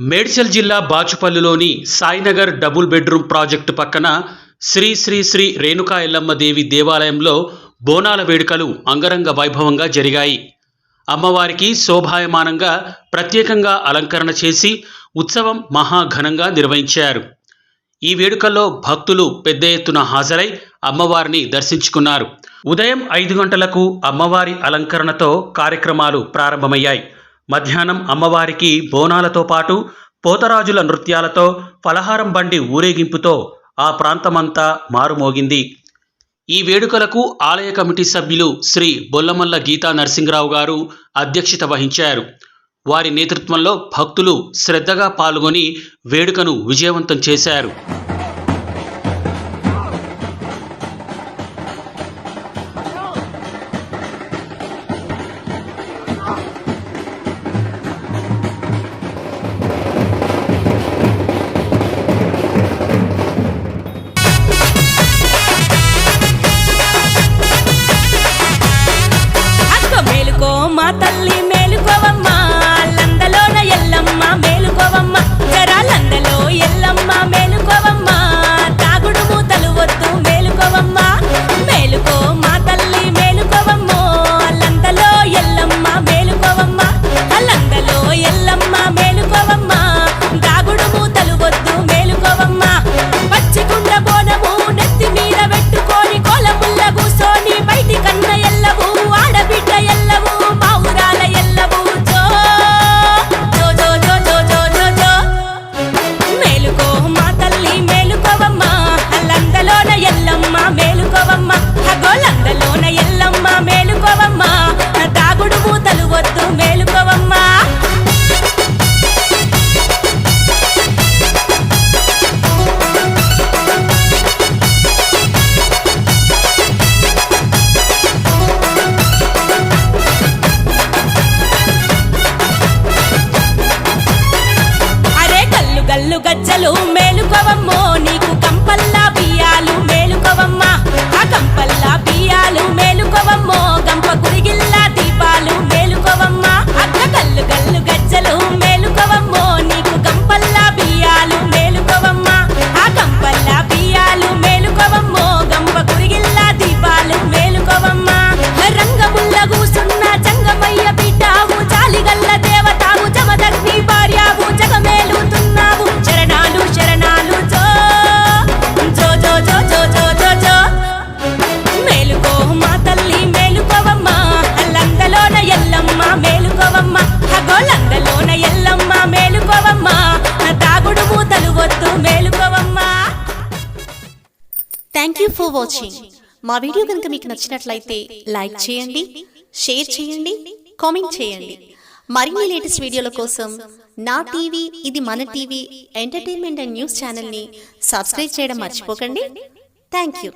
మేడ్చల్ జిల్లా బాచుపల్లిలోని Sainagar double bedroom project పక్కన శ్రీ శ్రీ శ్రీ రేణుకా ఎల్లమ్మ దేవి దేవాలయంలో బోనాల వేడుకలు అంగరంగ వైభవంగా జరిగాయి. అమ్మవారికి శోభాయమానంగా ప్రత్యేకంగా అలంకరణ చేసి ఉత్సవం మహాఘనంగా నిర్వహించారు. ఈ వేడుకల్లో భక్తులు పెద్ద ఎత్తున హాజరై అమ్మవారిని దర్శించుకున్నారు. ఉదయం ఐదు గంటలకు అమ్మవారి అలంకరణతో కార్యక్రమాలు ప్రారంభమయ్యాయి. మధ్యాహ్నం అమ్మవారికి బోనాలతో పాటు పోతరాజుల నృత్యాలతో ఫలహారం బండి ఊరేగింపుతో ఆ ప్రాంతమంతా మారుమోగింది. ఈ వేడుకలకు ఆలయ కమిటీ సభ్యులు శ్రీ బొల్లమల్ల గీతా నరసింహరావు గారు అధ్యక్షత వహించారు. వారి నేతృత్వంలో భక్తులు శ్రద్ధగా పాల్గొని వేడుకను విజయవంతం చేశారు. కళ్ళు గజ్జలు మేలుకోవమ్మో నీకు కంపల్లా బియ్యాలు మేలుకోవమ్మా. ఆ కంపల్లా బియ్యాలు థ్యాంక్ యూ ఫర్ వాచింగ్ మా వీడియో కనుక మీకు నచ్చినట్లయితే లైక్ చేయండి షేర్ చేయండి కామెంట్ చేయండి. మరిన్ని లేటెస్ట్ వీడియోల కోసం నా టీవీ ఇది మన టీవీ ఎంటర్టైన్మెంట్ అండ్ న్యూస్ ఛానల్ని సబ్స్క్రైబ్ చేయడం మర్చిపోకండి. Thank you